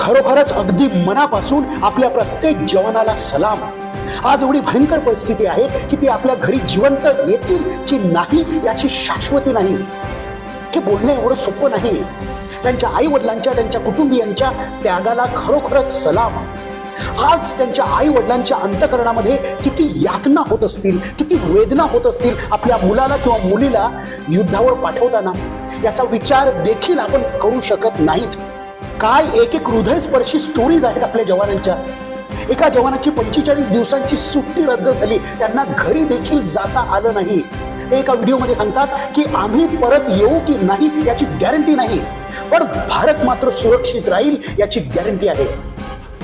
खरोखरच अगदी मनापासून आपल्या प्रत्येक जवानाला सलाम. आज एवढी भयंकर परिस्थिती आहे की ती आपल्या घरी जिवंत येतील की नाही याची शाश्वती नाही. हे बोलणं एवढं सोपं नाही. त्यांच्या आई वडिलांच्या त्यांच्या कुटुंबियांच्या त्यागाला खरोखरच सलाम. आज त्यांच्या आई वडिलांच्या अंतकरणामध्ये किती यातना होत असतील किती वेदना होत असतील आपल्या मुलाला किंवा मुलीला युद्धावर पाठवताना याचा विचार देखील आपण करू शकत नाहीत. काय एक एक हृदयस्पर्शी स्टोरीज आहेत आपल्या जवानांच्या. एका जवानाची पंचेचाळीस दिवसांची सुट्टी रद्द झाली. त्यांना घरी देखील जाता आलं नाही. ते एका व्हिडिओमध्ये सांगतात की आम्ही परत येऊ की नाही याची गॅरंटी नाही. पण भारत मात्र सुरक्षित राहील याची गॅरंटी आहे.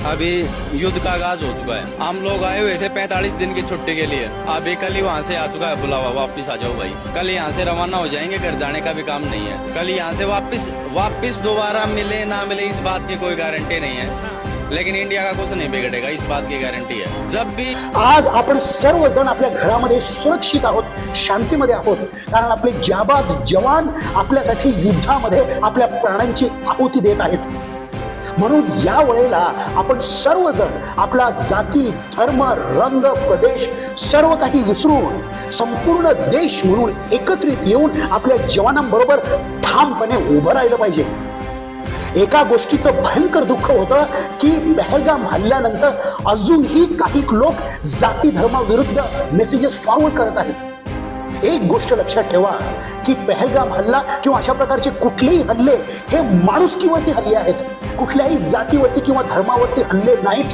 अभी युद्ध का आगाज हो चुका है। हम लोग आए हुए थे 45 दिन की छुट्टी के लिए। अभी कल ही वहाँ से आ चुका है बुलावा वापस आ जाओ भाई। कल यहाँ से रवाना हो जाएंगे घर जाने का भी काम नहीं है। कल यहाँ से वापस वापस दोबारा मिले ना मिले इस बात की कोई गारंटी नहीं है। लेकिन इंडिया का कुछ नहीं बिगड़ेगा इस बात की गारंटी है। जब भी आज आपण सर्वजण आपल्या घरामध्ये सुरक्षित आहोत शांतीमध्ये आहोत. कारण आपले जाबाज जवान आपल्यासाठी युद्धामध्ये आपल्या प्राणांची आहुती देत आहेत. म्हणून या वेळेला आपण सर्वजण आपला जाती धर्म रंग प्रदेश सर्व काही विसरून संपूर्ण देश म्हणून एकत्रित येऊन आपल्या जवानांबरोबर ठामपणे उभं राहिलं पाहिजे. एका गोष्टीचं भयंकर दुःख होतं की पहलगाम हल्ल्यानंतर अजूनही काही लोक जाती धर्माविरुद्ध मेसेजेस फॉरवर्ड करत आहेत. एक गोष्ट लक्षात ठेवा की पहलगाम हल्ला किंवा अशा प्रकारचे कुठलेही हल्ले हे माणुसकीवरती हल्ले आहेत. कुठल्याही जातीवरती किंवा धर्मावरती हल्ले नाहीत.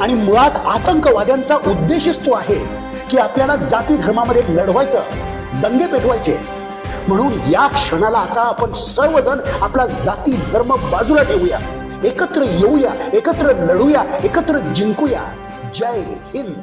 आणि मुळात आतंकवाद्यांचा उद्देशच तो आहे की आपल्याला जाती धर्मामध्ये लढवायचं दंगे पेटवायचे. म्हणून या क्षणाला आता आपण सर्वजण आपला जाती धर्म बाजूला ठेवूया. एकत्र येऊया एकत्र लढूया एकत्र जिंकूया. जय हिंद.